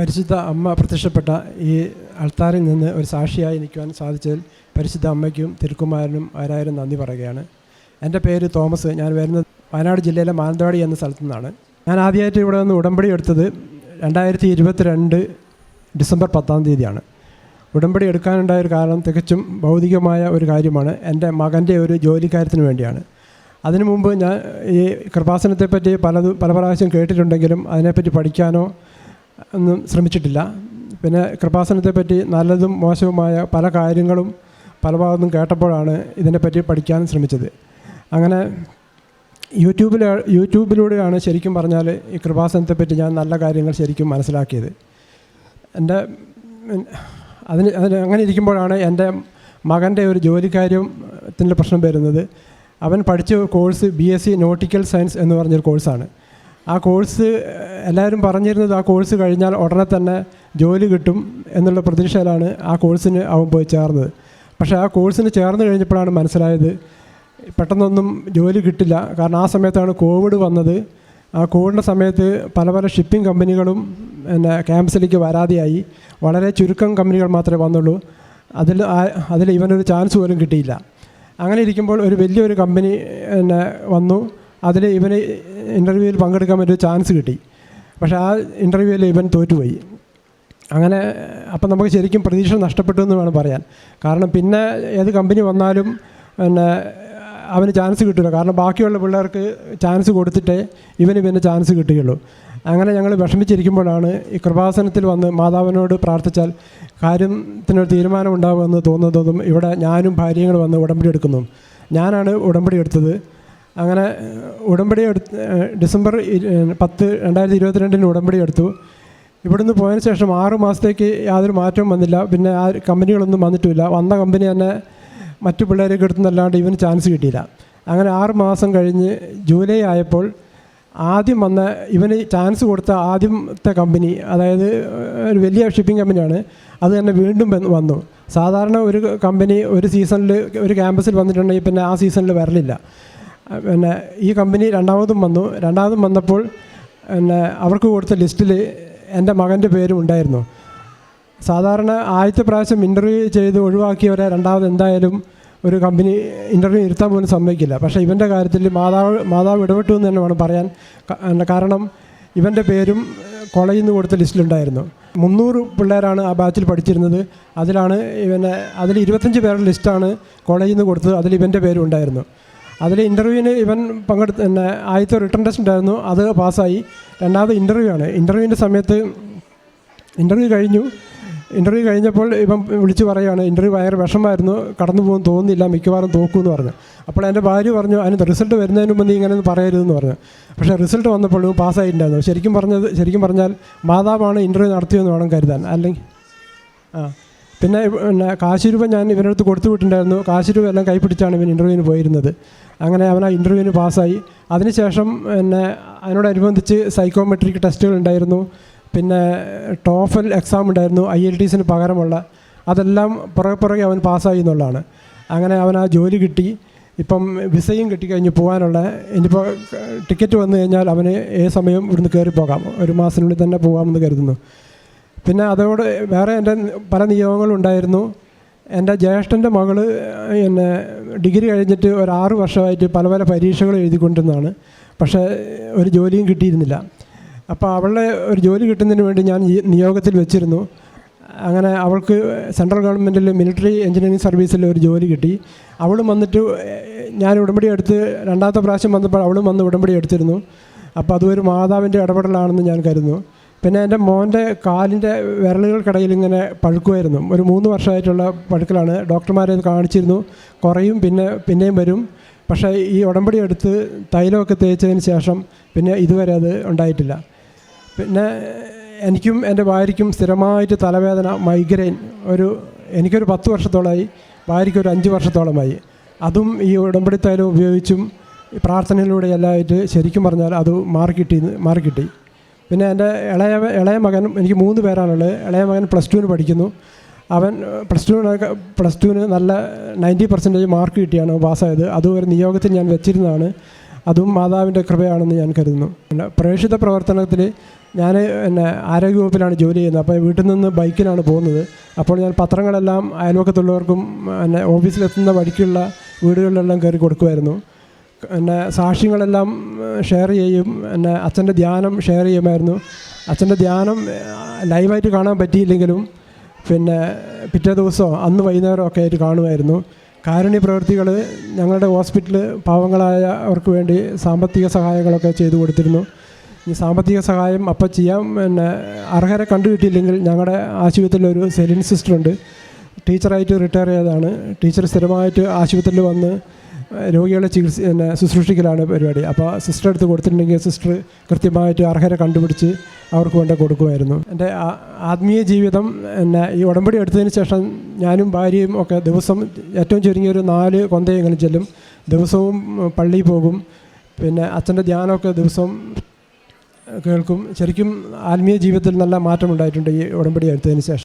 പരിശുദ്ധ അമ്മ പ്രത്യക്ഷപ്പെട്ട ഈ അൾത്താറിൽ നിന്ന് ഒരു സാക്ഷിയായി നിൽക്കുവാൻ സാധിച്ചതിൽ പരിശുദ്ധ അമ്മയ്ക്കും തിരുക്കുമാരനും ആരായാലും നന്ദി പറയുകയാണ്. എന്റെ പേര് തോമസ്. ഞാൻ വരുന്നത് വയനാട് ജില്ലയിലെ മാനന്തവാടി എന്ന സ്ഥലത്തു നിന്നാണ്. ഞാൻ ആദ്യമായിട്ട് ഇവിടെ നിന്ന് ഉടമ്പടി എടുത്തത് രണ്ടായിരത്തി ഇരുപത്തിരണ്ട് ഡിസംബർ പത്താം തീയതിയാണ്. ഉടമ്പടി എടുക്കാനുണ്ടായ ഒരു കാരണം തികച്ചും ഭൗതികമായ ഒരു കാര്യമാണ്. എന്റെ മകന്റെ ഒരു ജോലിക്കാര്യത്തിന് വേണ്ടിയാണ്. അതിനു മുമ്പ് ഞാൻ ഈ കൃപാസനത്തെപ്പറ്റി പലതും പല പ്രാവശ്യം കേട്ടിട്ടുണ്ടെങ്കിലും അതിനെപ്പറ്റി പഠിക്കാനോ ഒന്നും ശ്രമിച്ചിട്ടില്ല. പിന്നെ കൃപാസനത്തെപ്പറ്റി നല്ലതും മോശവുമായ പല കാര്യങ്ങളും പല ഭാഗത്തും കേട്ടപ്പോഴാണ് ഇതിനെപ്പറ്റി പഠിക്കാൻ ശ്രമിച്ചത്. അങ്ങനെ യൂട്യൂബിൽ യൂട്യൂബിലൂടെയാണ് ശരിക്കും പറഞ്ഞാൽ ഈ കൃപാസനത്തെപ്പറ്റി ഞാൻ നല്ല കാര്യങ്ങൾ ശരിക്കും മനസ്സിലാക്കിയത്. എന്റെ അതിന് അതിന് അങ്ങനെ ഇരിക്കുമ്പോഴാണ് എന്റെ മകന്റെ ഒരു ജോലിക്കാര്യത്തിന്റെ പ്രശ്നം വരുന്നത്. അവൻ പഠിച്ച course B S C nautical science എന്ന് പറഞ്ഞൊരു കോഴ്സാണ്. ആ കോഴ്സ് എല്ലാവരും പറഞ്ഞിരുന്നത് ആ കോഴ്സ് കഴിഞ്ഞാൽ ഉടനെ തന്നെ ജോലി കിട്ടും എന്നുള്ള പ്രതീക്ഷയിലാണ് ആ കോഴ്സിന് അവൻ പോയി ചേർന്നത്. പക്ഷേ ആ കോഴ്സിന് ചേർന്ന് കഴിഞ്ഞപ്പോഴാണ് മനസ്സിലായത് പെട്ടെന്നൊന്നും ജോലി കിട്ടില്ല. കാരണം ആ സമയത്താണ് കോവിഡ് വന്നത്. ആ കോവിഡിന്റെ സമയത്ത് പല പല ഷിപ്പിംഗ് കമ്പനികളും പിന്നെ ക്യാമ്പസിലേക്ക് വരാതെയായി വളരെ ചുരുക്കം കമ്പനികൾ മാത്രമേ വന്നുള്ളൂ. അതിൽ അതിൽ ഇവനൊരു ചാൻസ് പോലും കിട്ടിയില്ല. അങ്ങനെ ഇരിക്കുമ്പോൾ ഒരു വലിയൊരു കമ്പനി പിന്നെ വന്നു. അതിൽ ഇവന് ഇന്റർവ്യൂവിൽ പങ്കെടുക്കാൻ പറ്റിയ ചാൻസ് കിട്ടി. പക്ഷേ ആ ഇന്റർവ്യൂവിൽ ഇവൻ തോറ്റുപോയി. അങ്ങനെ അപ്പം നമുക്ക് ശരിക്കും പ്രതീക്ഷ നഷ്ടപ്പെട്ടു എന്ന് വേണം പറയാൻ. കാരണം പിന്നെ ഏത് കമ്പനി വന്നാലും പിന്നെ അവന് ചാൻസ് കിട്ടില്ല കാരണം ബാക്കിയുള്ള പിള്ളേർക്ക് ചാൻസ് കൊടുത്തിട്ടേ ഇവന് പിന്നെ ചാൻസ് കിട്ടുകയുള്ളൂ. അങ്ങനെ ഞങ്ങൾ വിഷമിച്ചിരിക്കുമ്പോഴാണ് ഈ കൃപാസനത്തിൽ വന്ന് മാതാവിനോട് പ്രാർത്ഥിച്ചാൽ കാര്യത്തിനൊരു തീരുമാനം ഉണ്ടാകുമെന്ന് തോന്നുന്നതും ഇവിടെ ഞാനും ഭാര്യയും വന്ന് ഉടമ്പടി എടുക്കുന്നു. ഞാനാണ് ഉടമ്പടി എടുത്തത്. അങ്ങനെ ഉടമ്പടി എടുത്ത് ഡിസംബർ പത്ത് രണ്ടായിരത്തി ഇരുപത്തിരണ്ടിന് ഉടമ്പടി എടുത്തു. ഇവിടുന്ന് പോയതിന് ശേഷം ആറ് മാസത്തേക്ക് യാതൊരു മാറ്റവും വന്നില്ല. പിന്നെ ആ കമ്പനികളൊന്നും വന്നിട്ടുമില്ല. വന്ന കമ്പനി തന്നെ മറ്റു പിള്ളേരൊക്കെ എടുത്തുന്നല്ലാണ്ട് ഇവന് ചാൻസ് കിട്ടിയില്ല. അങ്ങനെ ആറ് മാസം കഴിഞ്ഞ് ജൂലൈ ആയപ്പോൾ ആദ്യം വന്ന ഇവന് ചാൻസ് കൊടുത്ത ആദ്യത്തെ കമ്പനി അതായത് ഒരു വലിയ ഷിപ്പിംഗ് കമ്പനിയാണ്. അത് തന്നെ വീണ്ടും വന്നു. സാധാരണ ഒരു കമ്പനി ഒരു സീസണിൽ ഒരു ക്യാമ്പസിൽ വന്നിട്ടുണ്ടെങ്കിൽ പിന്നെ ആ സീസണിൽ വരലില്ല. പിന്നെ ഈ കമ്പനി രണ്ടാമതും വന്നു. രണ്ടാമതും വന്നപ്പോൾ പിന്നെ അവർക്ക് കൊടുത്ത ലിസ്റ്റിൽ എന്റെ മകന്റെ പേരും ഉണ്ടായിരുന്നു. സാധാരണ ആദ്യത്തെ പ്രാവശ്യം ഇന്റർവ്യൂ ചെയ്ത് ഒഴിവാക്കിയവരെ രണ്ടാമത് എന്തായാലും ഒരു കമ്പനി ഇന്റർവ്യൂ ഇരുത്താൻ പോലും സമ്മതിക്കില്ല. പക്ഷേ ഇവന്റെ കാര്യത്തിൽ മാതാവ് മാതാവ് ഇടപെട്ടു എന്ന് തന്നെ വേണം പറയാൻ കാരണം ഇവന്റെ പേരും കോളേജിൽ നിന്ന് കൊടുത്ത ലിസ്റ്റിലുണ്ടായിരുന്നു മുന്നൂറ് പിള്ളേരാണ് ആ ബാച്ചിൽ പഠിച്ചിരുന്നത്. അതിലാണ് ഇവനെ അതിൽ ഇരുപത്തഞ്ച് പേരുടെ ലിസ്റ്റാണ് കോളേജിൽ നിന്ന് കൊടുത്തത്. അതിൽ ഇവന്റെ പേരും ഉണ്ടായിരുന്നു. അതിൽ ഇന്റർവ്യൂവിന് ഇവൻ പങ്കെടുത്ത് പിന്നെ ആദ്യത്തെ റിട്ടേൺ ടെസ്റ്റ് ഉണ്ടായിരുന്നു. അത് പാസ്സായി. രണ്ടാമത് ഇന്റർവ്യൂ ആണ്. ഇന്റർവ്യൂവിന്റെ സമയത്ത് ഇന്റർവ്യൂ കഴിഞ്ഞു. ഇന്റർവ്യൂ കഴിഞ്ഞപ്പോൾ ഇവൻ വിളിച്ച് പറയുകയാണ് ഇന്റർവ്യൂ ഭയങ്കര വിഷമമായിരുന്നു. കടന്നു പോകുമെന്ന് തോന്നുന്നില്ല. മിക്കവാറും തോക്കുമെന്ന് പറഞ്ഞു. അപ്പോൾ എന്റെ ഭാര്യ പറഞ്ഞു അതിന് റിസൾട്ട് വരുന്നതിന് മുമ്പ് നീ ഇങ്ങനെ ഒന്ന് പറയരുതെന്ന് പറഞ്ഞു. പക്ഷേ റിസൾട്ട് വന്നപ്പോഴും പാസ്സായിട്ടുണ്ടായിരുന്നു. ശരിക്കും പറഞ്ഞത് ശരിക്കും പറഞ്ഞാൽ മാതാവാണ് ഇന്റർവ്യൂ നടത്തിയെന്ന് വേണം കരുതാൻ. അല്ലെങ്കിൽ ആ. പിന്നെ പിന്നെ കാശ് രൂപ ഞാൻ ഇവരടുത്ത് കൊടുത്തു വിട്ടിട്ടുണ്ടായിരുന്നു. കാശ് രൂപ എല്ലാം കൈപ്പിടിച്ചാണ് ഇവൻ ഇന്റർവ്യൂവിന് പോയിരുന്നത്. അങ്ങനെ അവൻ ആ ഇന്റർവ്യൂവിന് പാസ്സായി. അതിനുശേഷം പിന്നെ അതിനോടനുബന്ധിച്ച് സൈക്കോമെട്രിക് ടെസ്റ്റുകൾ ഉണ്ടായിരുന്നു. പിന്നെ ടോഫൽ എക്സാം ഉണ്ടായിരുന്നു ഐ എൽ ടി എസിന് പകരമുള്ള. അതെല്ലാം പുറകെ പുറകെ അവൻ പാസ്സായി എന്നുള്ളതാണ്. അങ്ങനെ അവൻ ആ ജോലി കിട്ടി. ഇപ്പം വിസയും കിട്ടിക്കഴിഞ്ഞ് പോകാനുള്ള ഇനിയിപ്പോൾ ടിക്കറ്റ് വന്നു കഴിഞ്ഞാൽ അവന് ഏ സമയം ഇവിടുന്ന് കയറി പോകാം. ഒരു മാസത്തിനുള്ളിൽ തന്നെ പോകാമെന്ന് കരുതുന്നു. പിന്നെ അതോട് വേറെ എന്റെ പല നിയോഗങ്ങളുണ്ടായിരുന്നു. എന്റെ ജ്യേഷ്ഠന്റെ മകൾ എന്നെ ഡിഗ്രി കഴിഞ്ഞിട്ട് ഒരു ആറ് വർഷമായിട്ട് പല പല പരീക്ഷകൾ എഴുതിക്കൊണ്ടിരുന്നതാണ്. പക്ഷേ ഒരു ജോലിയും കിട്ടിയിരുന്നില്ല. അപ്പോൾ അവളുടെ ഒരു ജോലി കിട്ടുന്നതിന് വേണ്ടി ഞാൻ നിയോഗത്തിൽ വെച്ചിരുന്നു. അങ്ങനെ അവൾക്ക് സെൻട്രൽ ഗവൺമെന്റിൽ മിലിറ്ററി എഞ്ചിനീയറിംഗ് സർവീസിൽ ഒരു ജോലി കിട്ടി. അവളും വന്നിട്ട് ഞാൻ ഉടമ്പടി എടുത്ത് രണ്ടാമത്തെ പ്രാവശ്യം വന്നപ്പോൾ അവളും വന്ന് ഉടമ്പടി എടുത്തിരുന്നു. അപ്പോൾ അതൊരു മാതാവിന്റെ ഇടപെടലാണെന്ന് ഞാൻ കരുതുന്നു. പിന്നെ എന്റെ മോന്റെ കാലിന്റെ വിരലുകൾക്കിടയിൽ ഇങ്ങനെ പഴുക്കുമായിരുന്നു. ഒരു മൂന്ന് വർഷമായിട്ടുള്ള പഴുക്കലാണ്. ഡോക്ടർമാരെ കാണിച്ചിരുന്നു. കുറയും പിന്നെ പിന്നെയും വരും. പക്ഷേ ഈ ഉടമ്പടി എടുത്ത് തൈലമൊക്കെ തേച്ചതിന് ശേഷം പിന്നെ ഇതുവരെ അത് ഉണ്ടായിട്ടില്ല. പിന്നെ എനിക്കും എന്റെ ഭാര്യയ്ക്കും സ്ഥിരമായിട്ട് തലവേദന മൈഗ്രെയിൻ ഒരു എനിക്കൊരു പത്ത് വർഷത്തോളമായി ഭാര്യയ്ക്ക് ഒരു അഞ്ച് വർഷത്തോളമായി. അതും ഈ ഉടമ്പടി തൈലം ഉപയോഗിച്ചും പ്രാർത്ഥനയിലൂടെ എല്ലാമായിട്ട് ശരിക്കും പറഞ്ഞാൽ അത് മാറിക്കിട്ടി മാറിക്കിട്ടി. പിന്നെ എന്റെ ഇളയ ഇളയ മകൻ എനിക്ക് മൂന്ന് പേരാണുള്ളത്. ഇളയ മകൻ പ്ലസ് ടുവിന് പഠിക്കുന്നു. അവൻ പ്ലസ് ടുവിനൊക്കെ പ്ലസ് ടുവിന് നല്ല നയന്റി പെർസെന്റേജ് മാർക്ക് കിട്ടിയാണ് പാസ്സായത്. അതും ഒരു നിയോഗത്തിൽ ഞാൻ വെച്ചിരുന്നതാണ്. അതും മാതാവിന്റെ കൃപയാണെന്ന് ഞാൻ കരുതുന്നു. പിന്നെ പ്രേക്ഷിത പ്രവർത്തനത്തിൽ ഞാൻ പിന്നെ ആരോഗ്യവകുപ്പിലാണ് ജോലി ചെയ്യുന്നത്. അപ്പോൾ വീട്ടിൽ നിന്ന് ബൈക്കിലാണ് പോകുന്നത്. അപ്പോൾ ഞാൻ പത്രങ്ങളെല്ലാം അയൽവക്കത്തുള്ളവർക്കും പിന്നെ ഓഫീസിലെത്തുന്ന വഴിക്കുള്ള വീടുകളിലെല്ലാം കയറി കൊടുക്കുമായിരുന്നു. പിന്നെ സാക്ഷ്യങ്ങളെല്ലാം ഷെയർ ചെയ്യും. പിന്നെ അച്ഛന്റെ ധ്യാനം ഷെയർ ചെയ്യുമായിരുന്നു. അച്ഛന്റെ ധ്യാനം ലൈവായിട്ട് കാണാൻ പറ്റിയില്ലെങ്കിലും പിന്നെ പിറ്റേ ദിവസമോ അന്ന് വൈകുന്നേരമോ ഒക്കെ ആയിട്ട് കാണുമായിരുന്നു. കാരുണ്യ പ്രവൃത്തികൾ ഞങ്ങളുടെ ഹോസ്പിറ്റൽ പാവങ്ങളായ അവർക്ക് വേണ്ടി സാമ്പത്തിക സഹായങ്ങളൊക്കെ ചെയ്തു കൊടുത്തിരുന്നു. ഈ സാമ്പത്തിക സഹായം അപ്പം ചെയ്യാൻ പിന്നെ അർഹരെ കണ്ടുകിട്ടിയില്ലെങ്കിൽ ഞങ്ങളുടെ ആശുപത്രിയിൽ ഒരു സെലിൻ സിസ്റ്ററുണ്ട് ടീച്ചറായിട്ട് റിട്ടയർ ചെയ്തതാണ്. ടീച്ചർ സ്ഥിരമായിട്ട് ആശുപത്രിയിൽ വന്ന് രോഗികളെ ചികിത്സ പിന്നെ ശുശ്രൂഷിക്കലാണ് പരിപാടി. അപ്പോൾ സിസ്റ്റർ എടുത്ത് കൊടുത്തിട്ടുണ്ടെങ്കിൽ സിസ്റ്റർ കൃത്യമായിട്ട് അർഹരെ കണ്ടുപിടിച്ച് അവർക്ക് വേണ്ട കൊടുക്കുമായിരുന്നു. എന്റെ ആത്മീയ ജീവിതം എന്നെ ഈ ഉടമ്പടി എടുത്തതിന് ശേഷം ഞാനും ഭാര്യയും ഒക്കെ ദിവസം ഏറ്റവും ചുരുങ്ങിയ ഒരു നാല് കൊന്തയെങ്കിലും ചെല്ലും. ദിവസവും പള്ളിയിൽ പോകും. പിന്നെ അച്ഛന്റെ ധ്യാനമൊക്കെ ദിവസവും കേൾക്കും. ശരിക്കും ആത്മീയ ജീവിതത്തിൽ നല്ല മാറ്റമുണ്ടായിട്ടുണ്ട് ഈ ഉടമ്പടി എടുത്തതിന് ശേഷം.